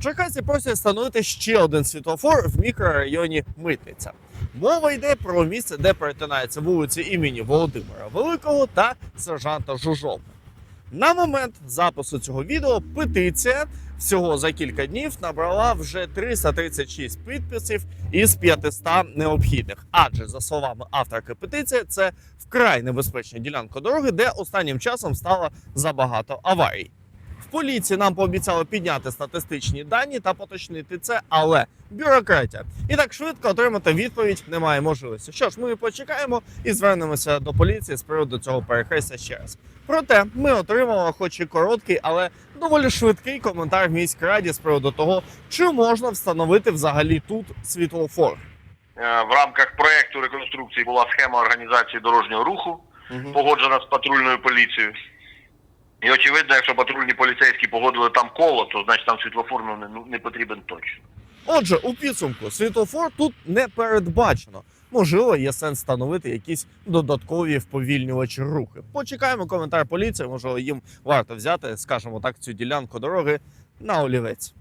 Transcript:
Черкасі просять встановити ще один світлофор в мікрорайоні Митниця. Мова йде про місце, де перетинаються вулиці імені Володимира Великого та сержанта Жужовна. На момент запису цього відео петиція всього за кілька днів набрала вже 336 підписів із 500 необхідних. Адже за словами авторки петиції, це вкрай небезпечна ділянка дороги, де останнім часом стало забагато аварій. В поліції нам пообіцяли підняти статистичні дані та поточнити це, але бюрократія. І так швидко отримати відповідь немає можливості. Що ж, ми почекаємо і звернемося до поліції з приводу цього перехрестя ще раз. Проте ми отримали, хоч і короткий, але доволі швидкий коментар в міськраді з приводу того, чи можна встановити взагалі тут світлофор. Е, В рамках проекту реконструкції була схема організації дорожнього руху, погоджена з патрульною поліцією. І очевидно, якщо патрульні поліцейські погодили там коло, то значить там світлофор ну, не, ну, не потрібен точно. Отже, у підсумку світлофор тут не передбачено. Можливо, є сенс встановити якісь додаткові вповільнювачі рухи. Почекаємо коментар поліції. Можливо, їм варто взяти, скажімо так, цю ділянку дороги на олівець.